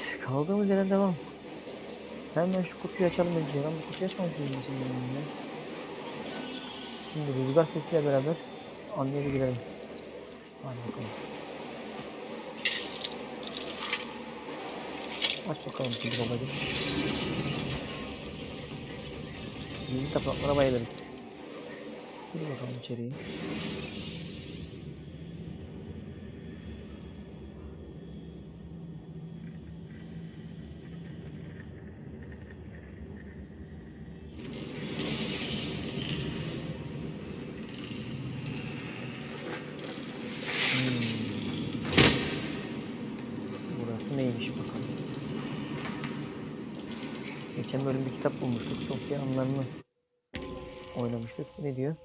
Evet, kaldığımız yerden devam. Hemen şu kutuyu açalım önce. Ben bu kutuyu açmamışım bizim bölümünde. Şimdi rüzgar sesiyle beraber anlayabilirim. Hadi bakalım. Aç bakalım şimdi babacığım. Gizli tapınaklara bayılırız. Gir bakalım içeriye. Burası neymiş bakalım. Geçen bölüm bir kitap bulmuştuk. Sofya anılarını oynamıştık. Ne diyor?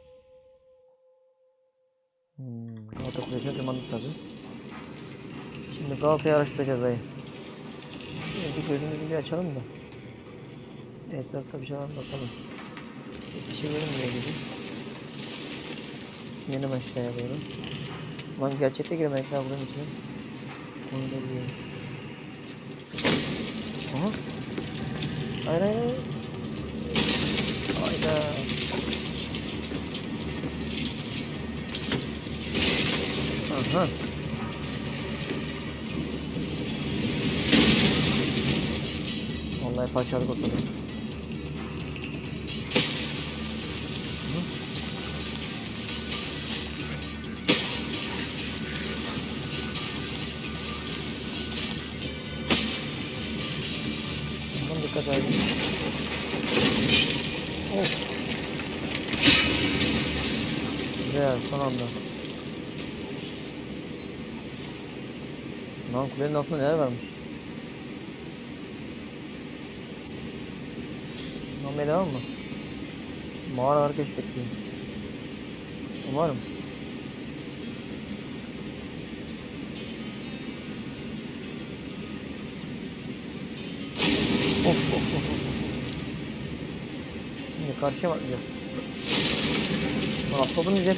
Hmm, Galata Kulesi'ne tırmandık tabi. Şimdi Galata'yı araştıracağız dayı. Şimdi gözümüzü bir açalım da. Etrafta bir şey var mı bakalım. Bir şey görünmüyor gibi. Yanım aşağıya doğru. Lan gerçekte giremedik daha buranın içine. Onu da biliyorum. Aha. Hayır. Hayda. Aha. Vallahi parçalık oturdum. Kulenin altında neler varmış? Normal devam mı? Mağaralar keşfettiğim. Umarım. Of of of. of. Şimdi karşıya? Lan atladım güzel.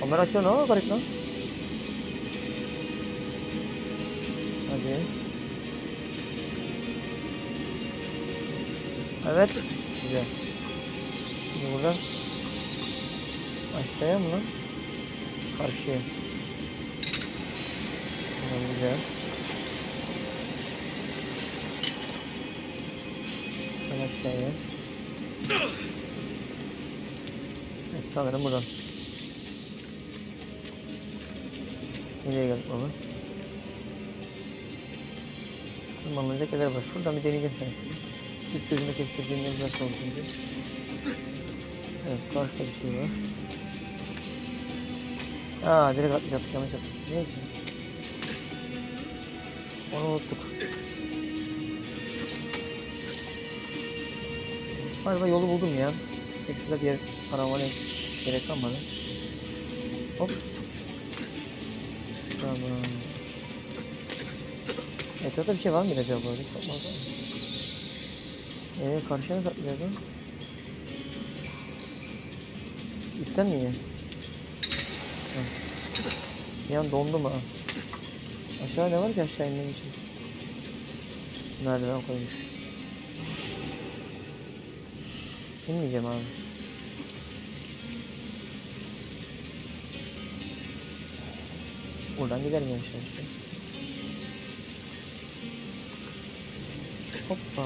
Kamera açıyor ne garip lan. Evet. Güzel. Şimdi buradan aşağıya mı lan? Karşıya. Tamam güzel. Ben aşağıya. Evet sanırım buradan. Nereye geldik baba? Tırmanılacak yerler var. Şuradan bir deneyeceğim tanesini. İlk gözüme kestirdiğim yer nasıl oldu? Evet karşıda bir şey var. Aa direkt atlayacaktık yanlış attık. Neyse. Onu unuttuk. Galiba yolu buldum ya. Ekstra bir yer aramaya gerek kalmadı. Hop. Tamam. Etrafta bir şey var mı acaba? Böyle bakmaz mı? Eee karşıya nasıl atlayacağız lan? İpten mi. Bir an dondum ha. Aşağı ne var ki aşağı inmem için? Merdiven koymuş. İnmeyeceğim abi. Buradan gidelim yavaş yavaş. Hoppa.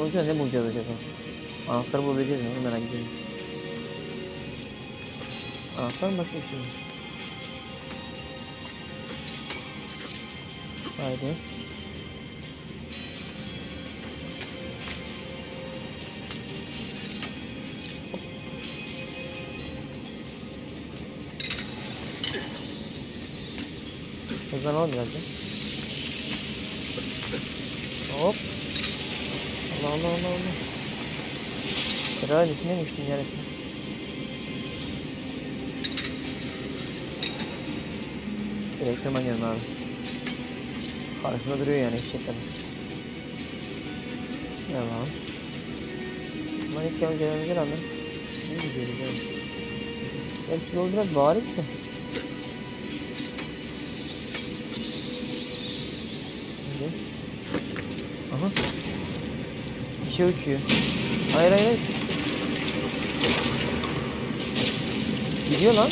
Bunun sonucu ne bulacağız acaba? Anahtarı bulabileceğiz mi? Onu merak ediyorum. Anahtar mı başka bir şey mi? Haydi. Hızlanalım biraz ya. Hop. Allah Allah Allah. Kral içine mi içtin yarısı? Direkt tırmanıyorum abi. Karşımda duruyor yani eşek kadar. Devam. Panik gelmemize rağmen iyi gidiyoruz evet. Gerçi yol biraz bariz de. Aha. Bir şey uçuyor. Hayır hayır. Gidiyor lan.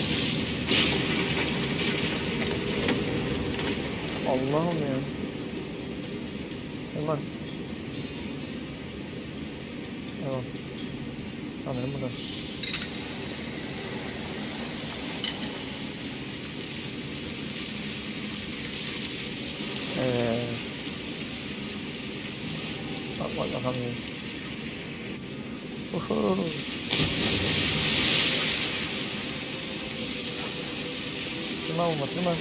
Allah'ım ya. Tamam. Tamam. Sanırım burada. Evet. Bak bak bakalım. Uhu. Tırma olma tırma.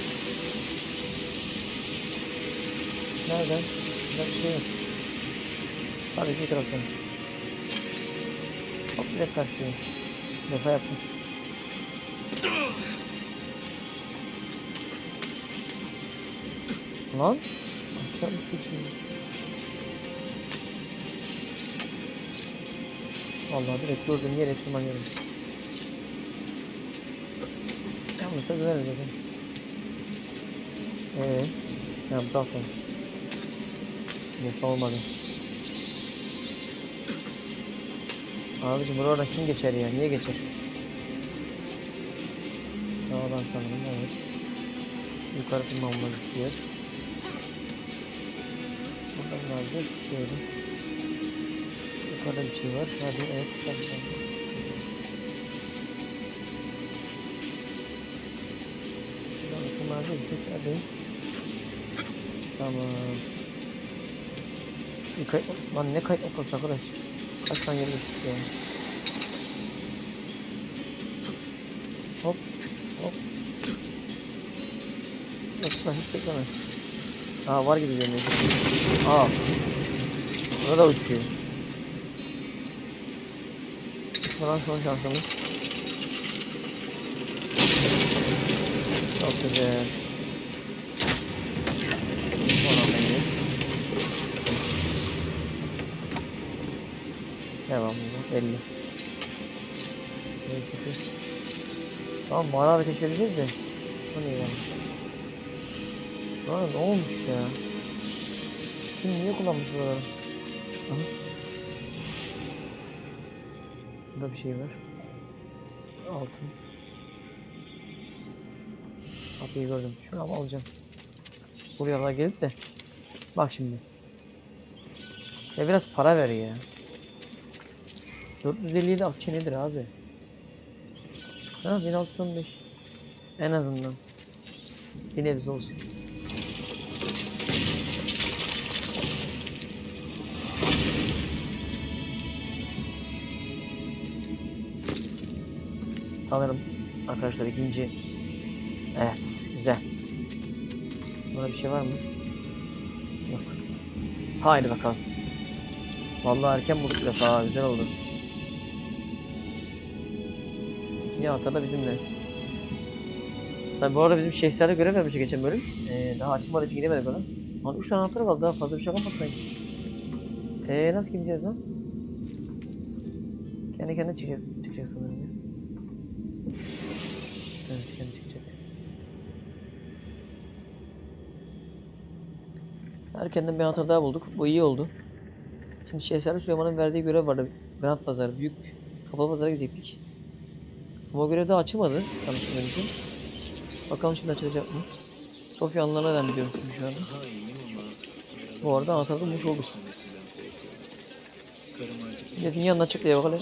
Nereden? Burada bir şey yok. Sadece bir taraftan. Hop direkt karşıya. Defa yaptım. Lan. Vallahi direkt gördüğüm yere tırmanıyorum. Yalnızsa döneriz zaten. Eee? Ya bu taraftan. Defa olmadı. Abicim buradan kim geçer ya? Niye geçer? Sağdan sanırım evet. Yukarı tırmanmak istiyoruz. Buradan ne yapacağız? Şöyle. Yukarıda bir şey var. Hadi evet. Tamam. Şuradan tırmanabilirsek hadi. Tamam. Bir lan ne kayıt noktası arkadaş? Kaç tane geçtik ya? Hop, hop. Yoksa hiç bekleme. Aa var gibi görünüyor. Aa. Burada da uçuyor. Uçmadan son şansımız. Çok güzel. Son anda Devamlı belli. Neyse ki. Tamam mağara da keşfedeceğiz de. O ne yani? Lan ne olmuş ya? Kim niye kullanmış buraları? Aha. Burada bir şey var. Altın. Kapıyı gördüm. Şunu ama alacağım. Buraya kadar gelip de. Bak şimdi. Ya biraz para ver ya. 457 akçe nedir abi? Ha 1615. En azından. Bir nebze olsun. Sanırım arkadaşlar ikinci. Evet güzel. Burada bir şey var mı? Yok. Haydi bakalım. Vallahi erken bulduk defa güzel oldu. İkinci anahtar da bizimle. Tabi bu arada bizim şehzade görev vermişti geçen bölüm. Ee, daha açılmadığı için gidemedik ona. Lan 3 tane anahtar kaldı daha fazla bir şey kalmadı sanki. Eee nasıl gideceğiz lan? Kendi kendine çıkacak, çıkacak sanırım ya. Erkenden bir daha bulduk. Bu iyi oldu. Şimdi Şehzade Süleyman'ın verdiği görev vardı. Grant Pazarı, büyük kapalı pazara gidecektik. Ama o görev daha açılmadı. Yanlış bilmiyorsam. Bakalım şimdi açılacak mı? Sofya anılarına devam ediyoruz çünkü şu anda. Bu arada yok. Karım artık Milletin yanına çık diye bakalım.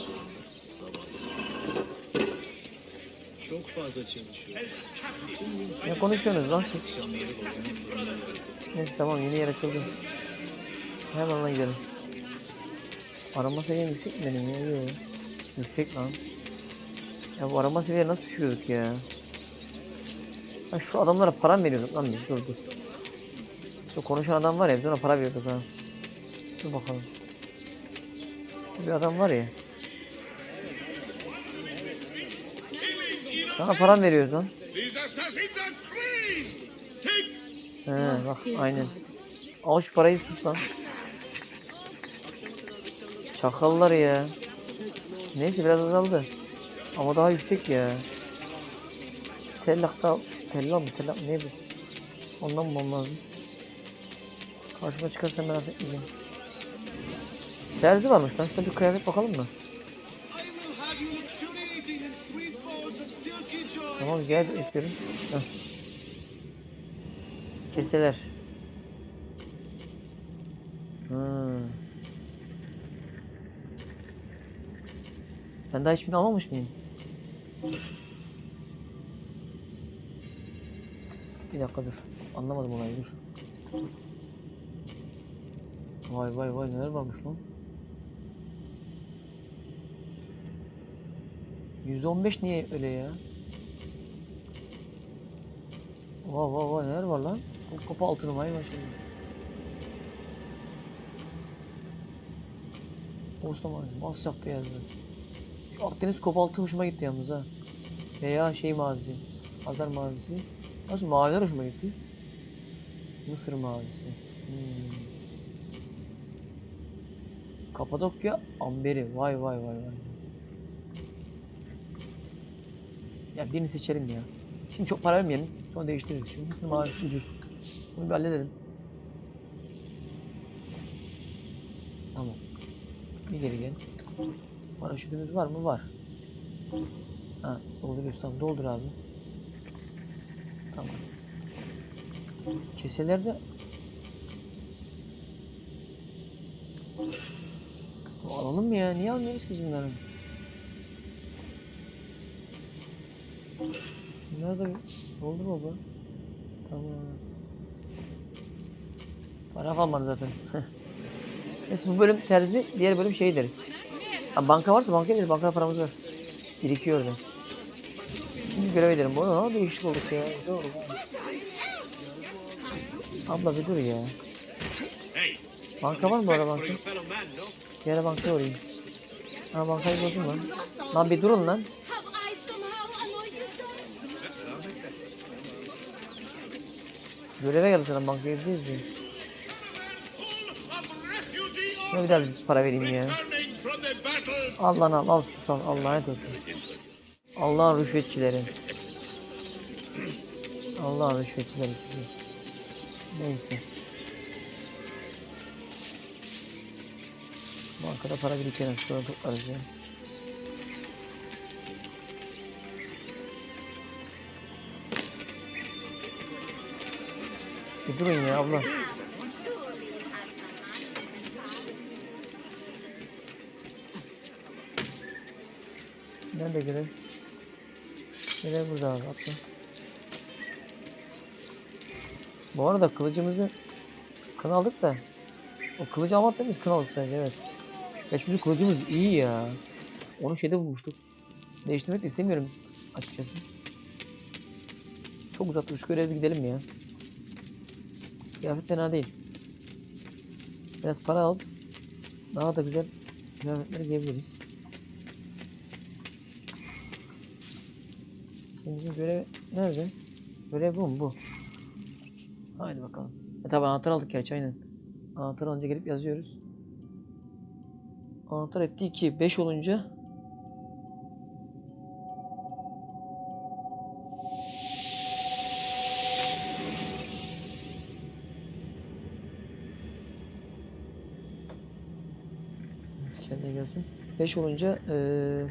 çok fazla çalışıyor. Ne konuşuyorsunuz lan siz? Neyse tamam yeni yer açıldı. Hemen ona gidelim. Arama seviyem yüksek mi benim ya? Yok. Yüksek lan. Ya bu arama seviye nasıl düşürüyorduk ya? Ha şu adamlara para mı veriyorduk lan biz? Dur dur. Şu konuşan adam var ya biz ona para veriyorduk ha. Dur bakalım. Bir adam var ya. Sana para mı veriyoruz lan? He bak aynen. Al şu parayı tut lan. Çakallar ya. Neyse biraz azaldı. Ama daha yüksek ya. Tellak da tellak mı tellak mı neydi? Ondan bulmam lazım. Karşıma çıkarsa merak etmeyeceğim. Terzi varmış lan. Şuna bir kıyafet bakalım mı? I will have you Keseler. Hmm. Ben daha hiçbirini almamış mıyım? Bir dakika dur. Anlamadım olayı dur. Vay vay vay neler varmış lan. %15 niye öyle ya? Vay vay vay neler var lan? Kapı altını vay vay şimdi. Osman Masyaf beyazlı. Şu Akdeniz kobaltı hoşuma gitti yalnız ha. Veya şey mavisi. Hazar mavisi. Nasıl maviler hoşuma gitti. Mısır mavisi. Hmm. Kapadokya amberi. Vay vay vay vay. Ya birini seçelim ya. Şimdi çok para vermeyelim. Sonra değiştiririz. Şu mısır mavisi ucuz. Bunu bir halledelim. Tamam. Bir geri gel. Paraşütümüz var mı? Var. Ha, dolduruyoruz. Tamam, doldur abi. Tamam. Keselerde alalım mı ya? Niye almıyoruz ki bunları? Şunları da doldur baba. Tamam. Para kalmadı zaten. Neyse bu bölüm terzi, diğer bölüm şey deriz. Ha, banka varsa bankaya gideriz. Bankada paramız var. Birikiyor orada. Şimdi görev edelim. Bu ne değişik olduk ya. Oldu. Abla bir dur ya. Banka var mı bu arada banka? Bir ara bankaya uğrayayım. Ha bankayı bozdum lan. Lan bir durun lan. Göreve geldi sana bankaya gideceğiz diye. Refugee Şuna bir para vereyim ya. Al lan al al sus al Allah'a emanet olsun. Allah'ın rüşvetçileri. Allah'ın rüşvetçileri sizi. Neyse. Bankada para nasıl sonra toplarız ya. Bir durun ya abla. Nerede görev? Görev burada abi atla. Bu arada kılıcımızı kın aldık da o kılıcı almak demeyiz kın aldık sadece evet. Ya şimdi kılıcımız iyi ya. Onu şeyde bulmuştuk. Değiştirmek de istemiyorum açıkçası. Çok uzattı şu göreve gidelim ya. Kıyafet fena değil. Biraz para al. Daha da güzel kıyafetler giyebiliriz. Bizim görev nerede? Görev bu mu bu? Haydi bakalım. E tabi anahtar aldık gerçi aynen. Anahtar alınca gelip yazıyoruz. Anahtar etti 2. 5 olunca Kendine gelsin. 5 olunca eee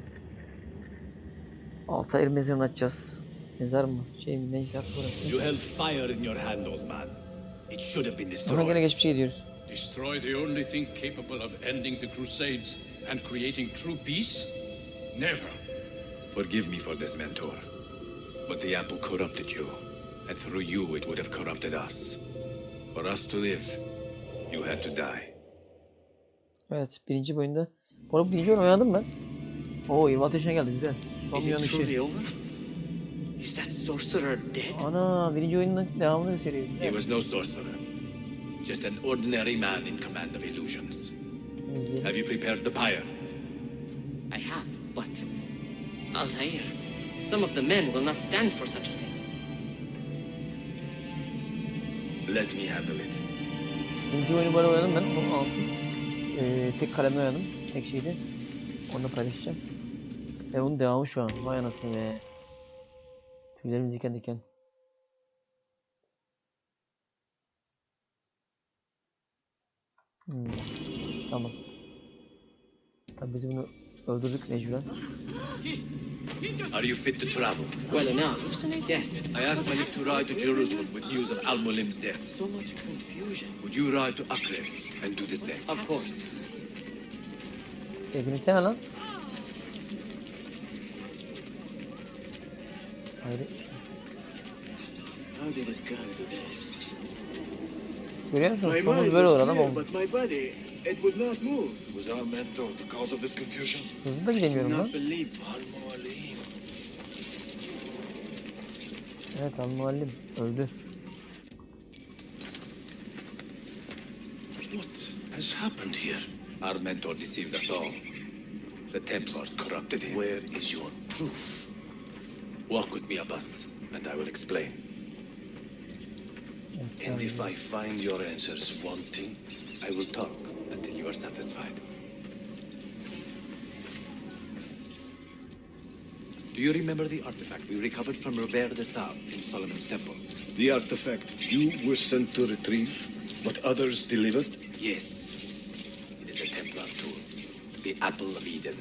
Altayır mezarını açacağız. Mezar mı? Şey mi? Neyse artık orası. You held fire in your hand, old man. It should have been Ona destroyed. göre geçmişe gidiyoruz. Destroy the only thing capable of ending the Crusades and creating true peace? Never. Forgive me for this, mentor. But the apple corrupted you, and through you it would have corrupted us. For us to live, you had to die. Evet birinci bölümde. Bu arada birinci oyun oynadım ben. Oo 20 ateşine geldi güzel. Son Is bir it truly over? Is that sorcerer dead? Ana birinci oyunun devamını gösteriyor. He Güzel. was no sorcerer, just an ordinary man in command of illusions. Have you prepared the pyre? I have, but Altair, some of the men will not stand for such a thing. Let me handle it. Birinci oyunu böyle oynadım ben. Bunun altı. Ee, tek kalemle oynadım. Tek şeydi. Onu da paylaşacağım. Ve bunun devamı şu an. Vay anasını be. Tüylerimiz diken diken. Hmm. Tamam. Tabii biz bunu öldürdük mecburen. Are you fit to travel? Well enough. Yes. I asked Malik to ride to Jerusalem with news of Al Mulim's death. So much confusion. Would you ride to Acre and do the same? Of course. Peki sen lan. Hayır. How did it come to this? Görüyor musunuz? Mind böyle olur adam olmuş. but my body, it would not move. Was our mentor the cause of this confusion? Hızlı da gidemiyorum lan. Evet al muallim öldü. What has happened here? Our mentor deceived us all. The Templars corrupted him. Where is your proof? Walk with me, Abbas, and I will explain. And if I find your answers wanting, I will talk until you are satisfied. Do you remember the artifact we recovered from Robert de Sable in Solomon's temple? the artifact you were sent to retrieve, but others delivered? Yes. It is a Templar tool. The Apple of Eden.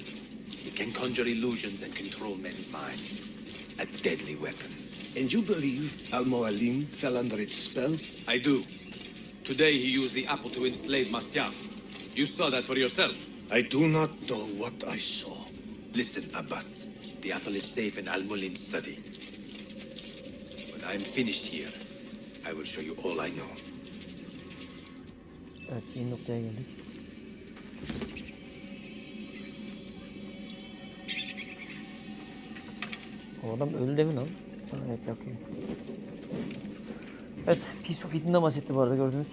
It can conjure illusions and control men's minds. A deadly weapon. And you believe Al Mualim fell under its spell? I do. Today he used the apple to enslave Masyaf. You saw that for yourself. I do not know what I saw. Listen, Abbas. The apple is safe in Al Mulim's study. When I am finished here, I will show you all I know. Evet yeni noktaya geldik. O adam öldü değil mi lan? Evet yakıyor. Evet Piece of Eden'den bahsetti bu arada gördünüz.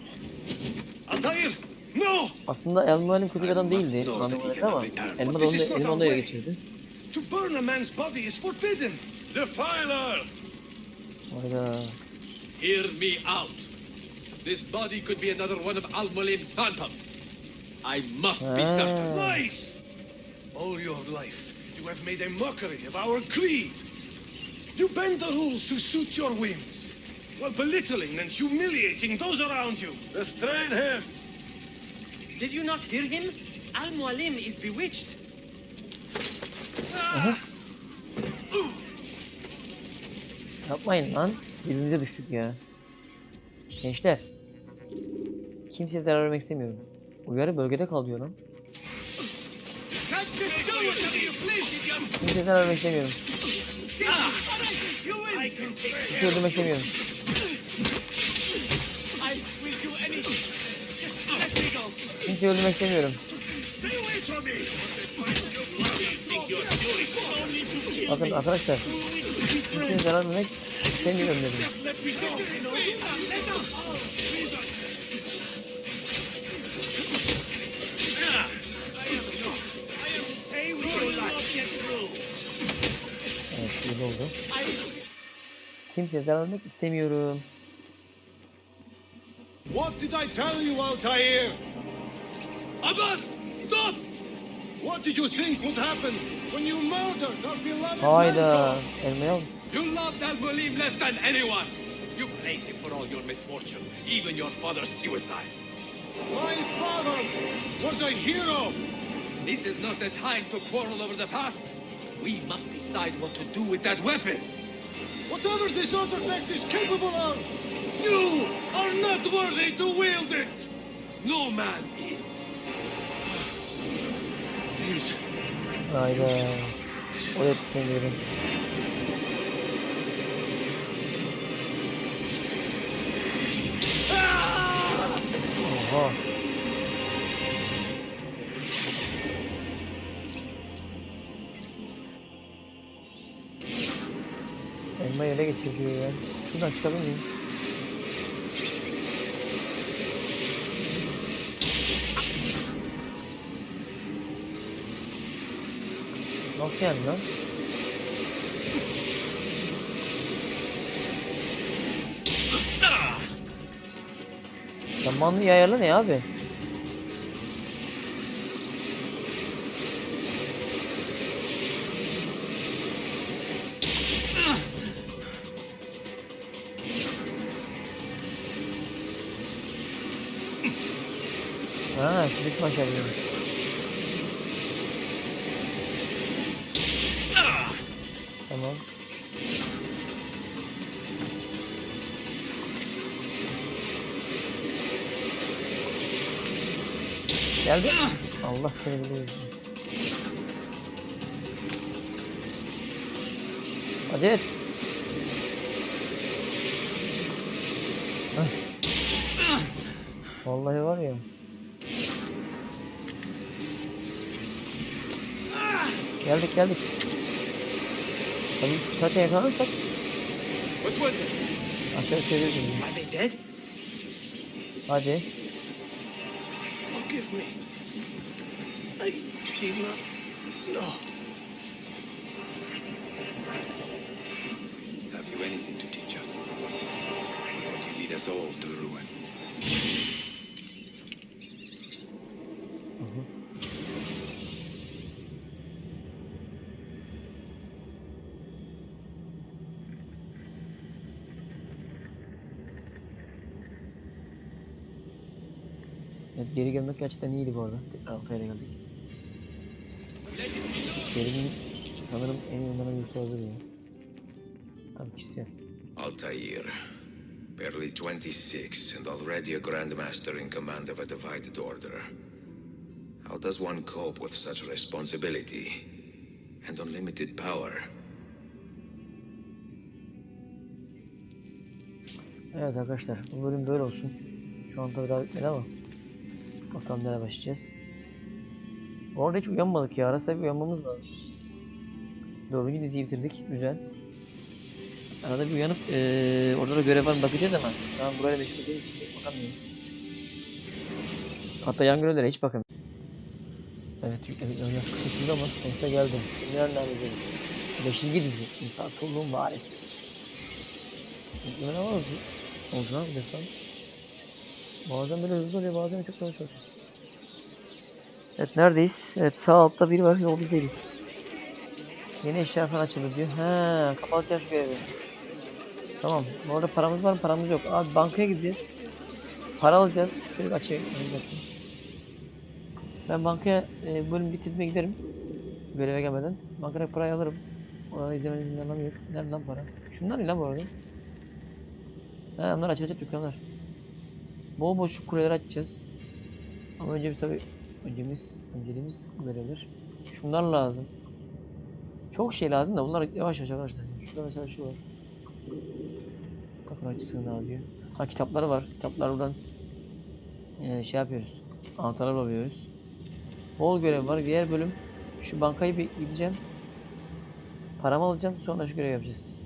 Altair! No! Aslında El Muallim kötü bir adam değildi. Anlamayın ama Elma da onu, elma onu geçirdi. To burn a man's body is forbidden! Defiler! Hayda. Hear me out. This body could be another one of Al Mulim's phantoms. I must be Ah. certain. Lies! All your life, you have made a mockery of our creed. You bend the rules to suit your whims, while belittling and humiliating those around you. Restrain him! Did you not hear him? Al Mualim is bewitched. Yapmayın lan. Birbirimize düştük ya. Gençler. Kimseye zarar vermek istemiyorum. Uyarı bölgede kalıyor lan. Kimseye zarar vermek istemiyorum. Kimseyi öldürmek istemiyorum. Kimseyi öldürmek istemiyorum. Bakın arkadaşlar. Kimseye zarar vermek istemiyorum dedim. Oldu. Kimseye zarar vermek istemiyorum. What did I tell you, Altair? Abbas! Stop! What did you think would happen when you murdered our beloved Hayda. Elmaya al. You loved Al Mulim less than anyone. You blamed him for all your misfortune, even your father's suicide. My father was a hero. This is not the time to quarrel over the past. We must decide what to do with that weapon. Whatever this artifact is capable of, you are not worthy to wield it. No man is. Please, Hayda. O da Geçiriyor ya. Şuradan çıkabilir miyim? Nasıl yani lan? Zamanlı yayarla ne abi? Düşman şerriyi. Tamam. Geldi. Allah seni biliyor. Hadi et. Vallahi var ya. Geldik geldik. Tabii zaten yakalanırsak aşağı çeviririz. Are they dead? Hadi. Forgive me. I did not know. Evet geri gelmek gerçekten iyiydi bu arada. Tekrar Altay'a geldik. Serinin sanırım en iyi oynanan birisi olabilir ya. Tabii kişisel. Altair. Barely 26 and already a Grandmaster in command of a divided order. How does one cope with such responsibility and unlimited power? Evet arkadaşlar bu bölüm böyle olsun. Şu an tabii daha bitmedi ama. Bakalım nereye başlayacağız. Bu arada hiç uyanmadık ya. Arasında bir uyanmamız lazım. Dördüncü diziyi bitirdik. Güzel. Arada bir uyanıp eee orada da görev var mı bakacağız ama. Şu an burayla meşgul olduğum için bakamıyorum. Hatta yan görevlere hiç bakamıyorum. Evet biraz kısıtlı ama sonuçta geldim. Nereden edelim? Beşinci dizi. İmparatorluğun varisi. Yükleme ne var mı? Orijinal bir defa. Bazen böyle hızlı oluyor bazen çok yavaş oluyor. Evet neredeyiz? Evet sağ altta biri var yol biz değiliz. Yeni eşya falan açıldı diyor. He kapatacağız görevi. Tamam. Bu arada paramız var mı? Paramız yok. Abi bankaya gideceğiz. Para alacağız. Şöyle açayım. Ben bankaya e, bölüm bitirmeye giderim. Göreve gelmeden. Bankaya parayı alırım. Orada izlemenizin anlamı yok. Nerede lan para? Şunlar ne lan bu arada? He onlar açılacak dükkanlar. Bol boş şu kuleleri açacağız. Ama önce biz tabi öncemiz, önceliğimiz görevler. Şunlar lazım. Çok şey lazım da bunlar yavaş yavaş arkadaşlar. Şurada mesela şu var. Kapın açısını ne yapıyor? Ha kitapları var. Kitaplar buradan eee, şey yapıyoruz. Anahtarlar alıyoruz. Bol görev var. Diğer bölüm şu bankayı bir gideceğim. Paramı alacağım. Sonra şu görevi yapacağız.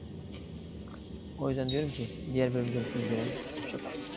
O yüzden diyorum ki diğer bölümde görüşmek üzere. Hoşçakalın.